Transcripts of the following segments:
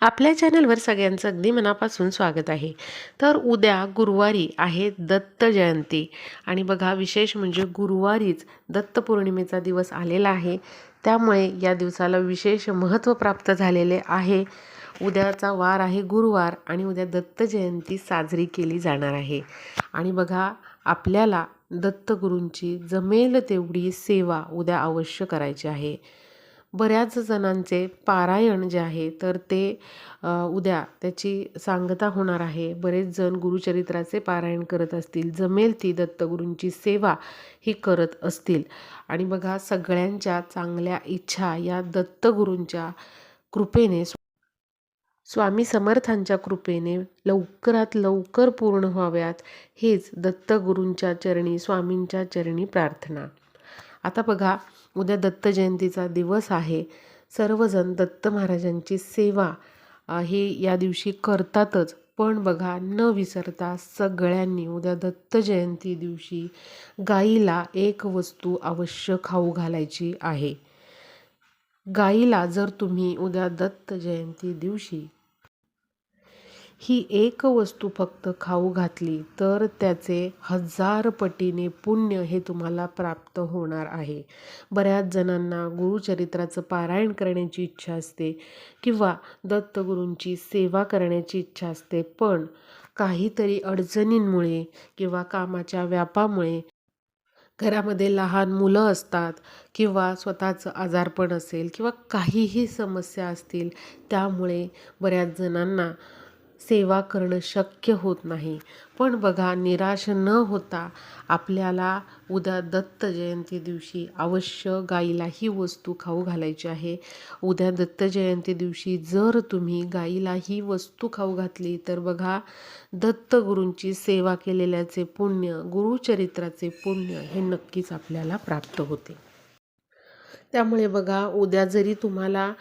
आपल्या चॅनलवर सगळ्यांचं अगदी मनापासून स्वागत आहे. तर उद्या गुरुवारी आहे दत्त जयंती. आणि बघा विशेष म्हणजे गुरुवारीच दत्त पौर्णिमेचा दिवस आलेला आहे. त्यामुळे या दिवसाला विशेष महत्त्व प्राप्त झालेले आहे. उद्याचा वार आहे गुरुवार आणि उद्या दत्त जयंती साजरी केली जाणार आहे. आणि बघा आपल्याला दत्तगुरूंची जमेल तेवढी सेवा उद्या अवश्य करायची आहे. बऱ्याच जणांचे पारायण जे आहे तर ते उद्या त्याची सांगता होणार आहे. बरेच जण गुरुचरित्राचे पारायण करत असतील. जमेल ती दत्तगुरूंची सेवा ही करत असतील. आणि बघा सगळ्यांच्या चांगल्या इच्छा या दत्तगुरूंच्या कृपेने स्वामी समर्थांच्या कृपेने लवकरात लवकर पूर्ण व्हाव्यात. हेच दत्तगुरूंच्या चरणी स्वामींच्या चरणी प्रार्थना. आता बघा उद्या दत्त जयंतीचा दिवस आहे. सर्वजण दत्त महाराजांची सेवा हे या दिवशी करतातच. पण बघा न विसरता सगळ्यांनी उद्या दत्त जयंती दिवशी गाईला एक वस्तू अवश्य खाऊ घालायची आहे. गाईला जर तुम्ही उद्या दत्त जयंती दिवशी ही एक वस्तू फक्त खाऊ घातली तर त्याचे हजार पटीने पुण्य हे तुम्हाला प्राप्त होणार आहे. बऱ्याच जणांना गुरुचरित्राचं पारायण करण्याची इच्छा असते किंवा दत्तगुरूंची सेवा करण्याची इच्छा असते पण काहीतरी अडचणींमुळे किंवा कामाच्या व्यापामुळे घरामध्ये लहान मुलं असतात किंवा स्वतःचं आजारपण असेल किंवा काहीही समस्या असतील त्यामुळे बऱ्याच जणांना सेवा करणं शक्य होत नाही. पण बघा निराश न होता आपल्याला उद्या दत्त जयंती दिवशी अवश्य गाईला ही वस्तू खाऊ घालायची आहे. उद्या दत्त जयंती दिवशी जर तुम्ही गाईला ही वस्तू खाऊ घातली तर बघा दत्तगुरूंची सेवा केलेल्याचे पुण्य गुरुचरित्राचे पुण्य हे नक्कीच आपल्याला प्राप्त होते. त्यामुळे बघा उद्या जरी तुम्हाला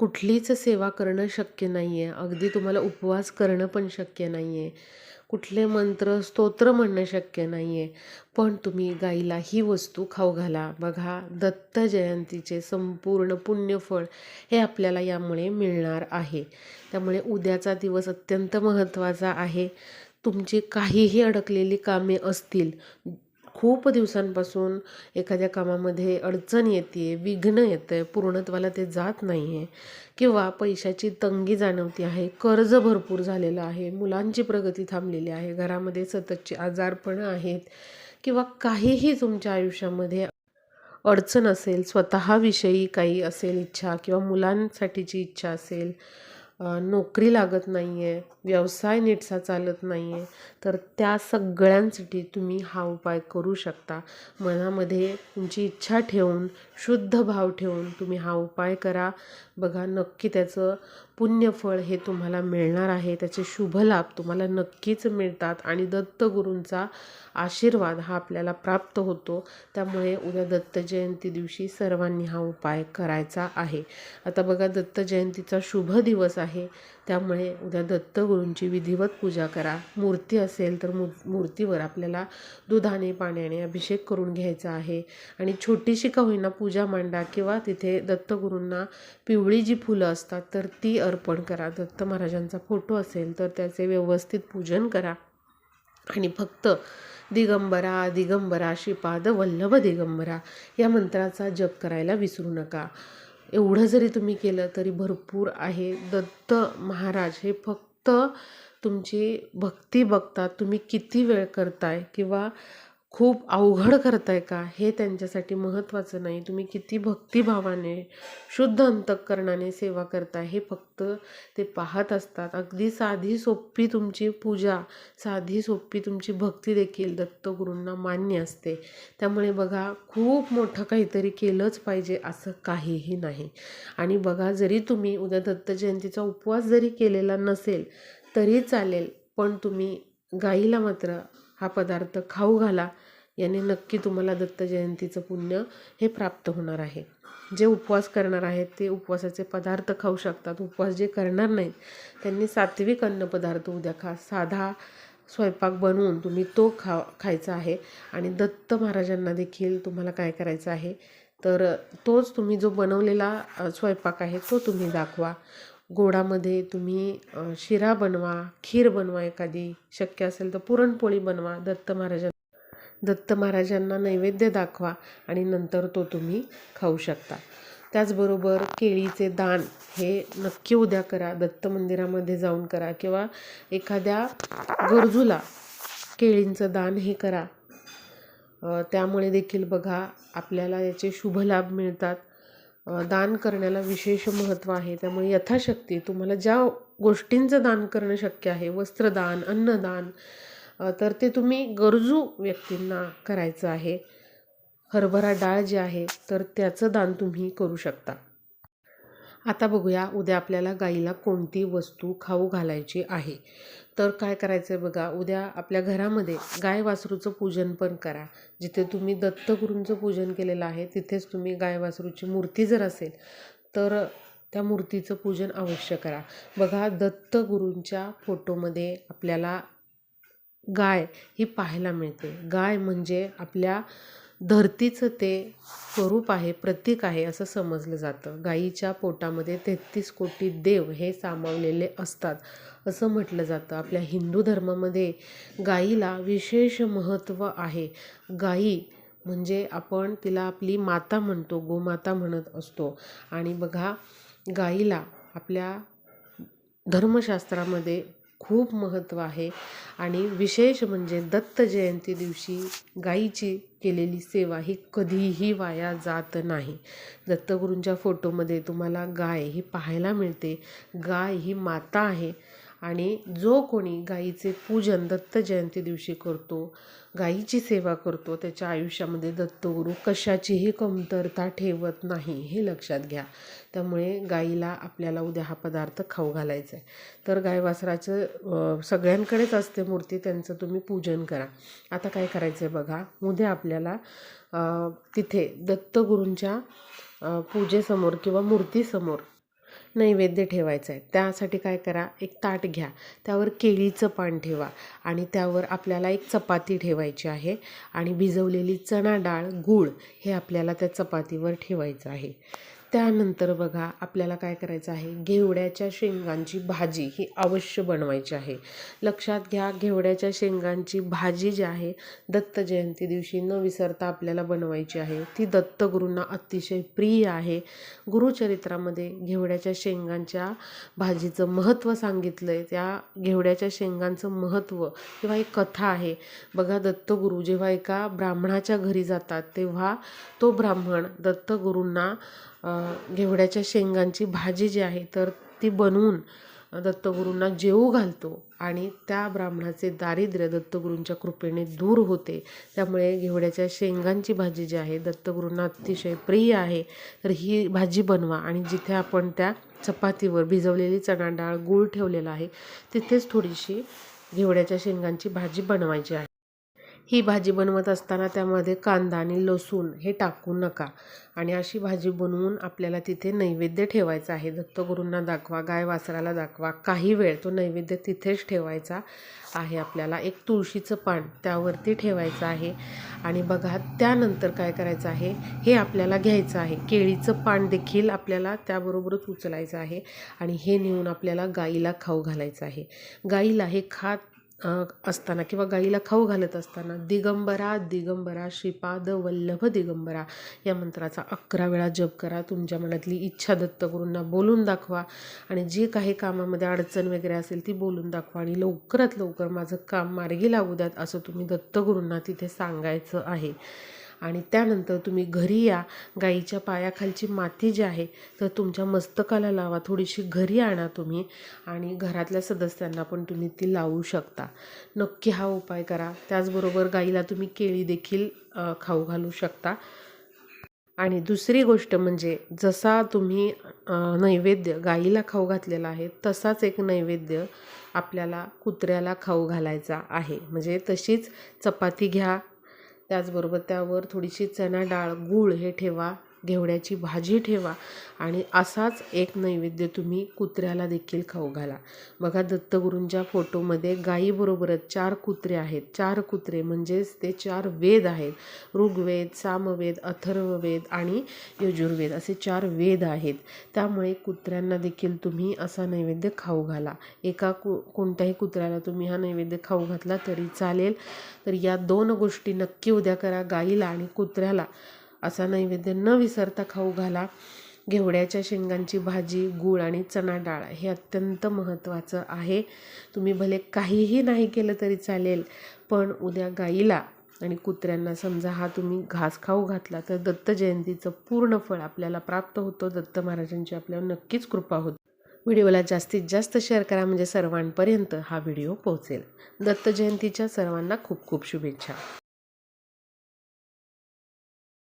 कुठलीच सेवा करणं शक्य नाही आहे अगदी तुम्हाला उपवास करणं पण शक्य नाही आहे कुठले मंत्र स्तोत्र म्हणणं शक्य नाही आहे पण तुम्ही गाईला ही वस्तू खाऊ घाला. बघा दत्त जयंतीचे संपूर्ण पुण्यफळ हे आपल्याला यामुळे मिळणार आहे. त्यामुळे उद्याचा दिवस अत्यंत महत्त्वाचा आहे. तुमची काहीही अडकलेली कामे असतील खूप दिवसांपासून एखाद्या कामामध्ये अडचण येते विघ्न येतं आहे पूर्णत्वाला ते जात नाही आहे किंवा पैशाची तंगी जाणवती आहे कर्ज भरपूर झालेलं आहे मुलांची प्रगती थांबलेली आहे घरामध्ये सततची आजारपणं आहेत किंवा काहीही तुमच्या आयुष्यामध्ये अडचण असेल स्वतःविषयी काही असेल इच्छा किंवा मुलांसाठीची इच्छा असेल नोकरी लागत नाही आहे व्यवसाय नीटसा चालत नाही आहे तर त्या सगळ्यांसाठी तुम्ही हा उपाय करू शकता. मनामध्ये तुमची इच्छा ठेवून शुद्ध भाव ठेवून तुम्ही हा उपाय करा. बघा नक्की त्याचं पुण्यफळ हे तुम्हाला मिळणार आहे. त्याचे शुभ लाभ तुम्हाला नक्कीच मिळतात आणि दत्तगुरूंचा आशीर्वाद हा आपल्याला प्राप्त होतो. त्यामुळे उद्या दत्त जयंती दिवशी सर्वांनी हा उपाय करायचा आहे. आता बघा दत्त जयंतीचा शुभ दिवस आहे. त्यामुळे उद्या दत्तगुरूंची विधिवत पूजा करा. मूर्ती असेल तर मू मूर्तीवर आपल्याला दुधाने पाण्याने अभिषेक करून घ्यायचा आहे. आणि छोटीशी का होईना पूजा मांडा किंवा तिथे दत्तगुरूंना पिवळी जी फुलं असतात तर ती अर्पण करा. दत्त महाराजांचा फोटो असेल तर त्याचे व्यवस्थित पूजन करा. आणि फक्त दिगंबरा दिगंबरा श्रीपाद वल्लभ दिगंबरा या मंत्राचा जप करायला विसरू नका. एवढं जरी तुम्ही केलं तरी भरपूर आहे. दत्त महाराज हे फक्त तुमची भक्ती बघतात. तुम्ही किती वेळ करताय किंवा खूप अवघड करताय का? हे त्यांच्यासाठी महत्त्वाचं नाही. तुम्ही किती भक्तिभावाने शुद्ध अंतःकरणाने सेवा करता हे फक्त ते पाहत असतात. अगदी साधी सोपी तुमची पूजा साधी सोपी तुमची भक्ती देखील दत्तगुरूंना मान्य असते. त्यामुळे बघा खूप मोठं काहीतरी केलंच पाहिजे असं काहीही नाही. आणि बघा जरी तुम्ही उद्या दत्त जयंतीचा उपवास जरी केलेला नसेल तरी चालेल. पण तुम्ही गाईला मात्र हा पदार्थ खाऊ घाला. याने नक्की तुम्हाला दत्त जयंतीचं पुण्य हे प्राप्त होणार आहे. जे उपवास करणार आहेत ते उपवासाचे पदार्थ खाऊ शकतात. उपवास जे करणार नाहीत त्यांनी सात्विक अन्नपदार्थ उद्या खा. साधा स्वयंपाक बनवून तुम्ही तो खा खायचा आहे. आणि दत्त महाराजांना देखील तुम्हाला काय करायचं आहे तर तोच तुम्ही जो बनवलेला स्वयंपाक आहे तो तुम्ही दाखवा. गोडामध्ये तुम्ही शिरा बनवा खीर बनवा एखादी शक्य असेल तर पुरणपोळी बनवा दत्त महाराजांना दत्त महाराजांना नैवेद्य दाखवा आणि नंतर तो तुम्ही खाऊ शकता. त्याचबरोबर केळीचे दान हे नक्की उद्या करा. दत्त मंदिरामध्ये जाऊन करा किंवा एखाद्या गरजूला केळींचं दान हे करा. त्यामुळे देखील बघा आपल्याला याचे शुभ लाभ मिळतात. दान करण्याला विशेष महत्त्व आहे. त्यामुळे यथाशक्ती तुम्हाला ज्या गोष्टींचं दान करणं शक्य आहे वस्त्रदान अन्नदान तर ते तुम्ही गरजू व्यक्तींना करायचं आहे. हरभरा डाळ जी आहे तर त्याचं दान तुम्ही करू शकता. आता बघूया उद्या आपल्याला गाईला कोणती वस्तू खाऊ घालायची आहे. तर काय करायचं आहे बघा उद्या आपल्या घरामध्ये गाय वासरूचं पूजन पण करा. जिथे तुम्ही दत्तगुरूंचं पूजन केलेलं आहे तिथेच तुम्ही गाय वासरूची मूर्ती जर असेल तर त्या मूर्तीचं पूजन अवश्य करा. बघा दत्तगुरूंच्या फोटोमध्ये आपल्याला गाय ही पाहायला मिळते. गाय म्हणजे आपल्या धरतीचं ते स्वरूप आहे प्रतीक आहे असं समजलं जातं. गाईच्या पोटामध्ये तेहतीस कोटी देव हे सामावलेले असतात असं म्हटलं जातं. आपल्या हिंदू धर्मामध्ये गाईला विशेष महत्त्व आहे. गाई म्हणजे आपण तिला आपली माता म्हणतो गोमाता म्हणत असतो. आणि बघा गाईला आपल्या धर्मशास्त्रामध्ये खूप महत्त्व आहे. आणि विशेष म्हणजे दत्त जयंती दिवशी गाईची केलेली सेवा ही कधीही वाया जात नाही. दत्तगुरूंच्या फोटोमध्ये तुम्हाला गाय ही पाहायला मिळते. गाय ही माता आहे. आणि जो कोणी गाईचे पूजन दत्त जयंती दिवशी करतो गाईची सेवा करतो त्याच्या आयुष्यामध्ये दत्तगुरू कशाचीही कमतरता ठेवत नाही हे लक्षात घ्या. त्यामुळे गाईला आपल्याला उद्या हा पदार्थ खाऊ घालायचा आहे. तर गायवासराचं सगळ्यांकडेच असते मूर्ती त्यांचं तुम्ही पूजन करा. आता काय करायचं आहे बघा उद्या आपल्याला तिथे दत्तगुरूंच्या पूजेसमोर किंवा मूर्तीसमोर नैवेद्य ठेवायचा आहे. त्यासाठी काय करा एक ताट घ्या. त्यावर केळीचं पान ठेवा आणि त्यावर आपल्याला एक चपाती ठेवायची आहे आणि भिजवलेली चणा डाळ गूळ हे आपल्याला त्या चपातीवर ठेवायचं आहे. त्यानंतर बघा आपल्याला काय करायचं आहे? घेवड्याच्या शेंगांची भाजी ही अवश्य बनवायची आहे. लक्षात घ्या घेवड्याच्या शेंगांची भाजी जी आहे दत्त जयंती दिवशी न विसरता आपल्याला बनवायची आहे. ती दत्तगुरूंना अतिशय प्रिय आहे. गुरुचरित्रामध्ये घेवड्याच्या शेंगांच्या भाजीचं महत्त्व सांगितलं आहे त्या घेवड्याच्या शेंगांचं महत्त्व किंवा एक कथा आहे. बघा दत्तगुरू जेव्हा एका ब्राह्मणाच्या घरी जातात तेव्हा तो ब्राह्मण दत्तगुरूंना घेवड्याच्या शेंगांची भाजी जी आहे तर ती बनवून दत्तगुरूंना जेवू घालतो आणि त्या ब्राह्मणाचे दारिद्र्य दत्तगुरूंच्या कृपेने दूर होते. त्यामुळे घेवड्याच्या शेंगांची भाजी जी आहे दत्तगुरूंना अतिशय प्रिय आहे. तर ही भाजी बनवा आणि जिथे आपण त्या चपातीवर भिजवलेली चणा डाळ गूळ ठेवलेला आहे तिथेच थोडीशी घेवड्याच्या शेंगांची भाजी बनवायची आहे. ही भाजी बनवत असताना त्यामध्ये कांदा आणि लसूण हे टाकू नका. आणि अशी भाजी बनवून आपल्याला तिथे नैवेद्य ठेवायचा आहे. दत्तगुरूंना दाखवा गाय वासराला दाखवा. काही वेळ तो नैवेद्य तिथेच ठेवायचा आहे. आपल्याला एक तुळशीचं पान त्यावरती ठेवायचं आहे. आणि बघा त्यानंतर काय करायचं आहे? हे आपल्याला घ्यायचं आहे. केळीचं पान देखील आपल्याला त्याबरोबरच उचलायचं आहे. आणि हे नेऊन आपल्याला गाईला खाऊ घालायचं आहे. गाईला हे खात असताना किंवा गाईला खाऊ घालत असताना दिगंबरा दिगंबरा श्रीपाद वल्लभ दिगंबरा या मंत्राचा अकरा वेळा जप करा. तुमच्या मनातली इच्छा दत्तगुरूंना बोलून दाखवा आणि जे काही कामामध्ये अडचण वगैरे असेल ती बोलून दाखवा आणि लवकरात लवकर माझं काम मार्गी लागू द्यात असं तुम्ही दत्तगुरूंना तिथे सांगायचं आहे. आणि त्यानंतर तुम्ही घरी या. गाईच्या पायाखालची माती जी आहे तर तुमच्या मस्तकाला लावा. थोडीशी घरी आणा तुम्ही आणि घरातल्या सदस्यांना पण तुम्ही ती लावू शकता. नक्की हा उपाय करा. त्याचबरोबर गाईला तुम्ही केळी देखील खाऊ घालू शकता. आणि दुसरी गोष्ट म्हणजे जसा तुम्ही नैवेद्य गाईला खाऊ घातलेला आहे तसाच एक नैवेद्य आपल्याला कुत्र्याला खाऊ घालायचा आहे. म्हणजे तशीच चपाती घ्या त्याचबरोबर त्यावर थोडीशी चणा डाळ गूळ हे ठेवा. घेवड्याची भाजी ठेवा आणि असाच एक नैवेद्य तुम्ही कुत्र्याला देखील खाऊ घाला. बघा दत्तगुरूंच्या फोटोमध्ये गायीबरोबरच चार कुत्रे आहेत. चार कुत्रे म्हणजेच ते चार वेद आहेत. ऋग्वेद सामवेद अथर्ववेद आणि यजुर्वेद असे चार वेद आहेत. त्यामुळे कुत्र्यांना देखील तुम्ही असा नैवेद्य खाऊ घाला. एका कु कोणत्याही कुत्र्याला तुम्ही हा नैवेद्य खाऊ घातला तरी चालेल. तर या दोन गोष्टी नक्की उद्या करा गाईला आणि कुत्र्याला. असा नैवेद्य न विसरता खाऊ घाला. घेवड्याच्या शेंगांची भाजी गूळ आणि चणा डाळ हे अत्यंत महत्त्वाचं आहे. तुम्ही भले काहीही नाही केलं तरी चालेल पण उद्या गाईला आणि कुत्र्यांना समजा हा तुम्ही घास खाऊ घातला तर दत्त जयंतीचं पूर्ण फळ आपल्याला प्राप्त होतं. दत्त महाराजांची आपल्यावर नक्कीच कृपा होते. व्हिडिओला जास्तीत जास्त शेअर करा म्हणजे सर्वांपर्यंत हा व्हिडिओ पोहोचेल. दत्त जयंतीच्या सर्वांना खूप खूप शुभेच्छा.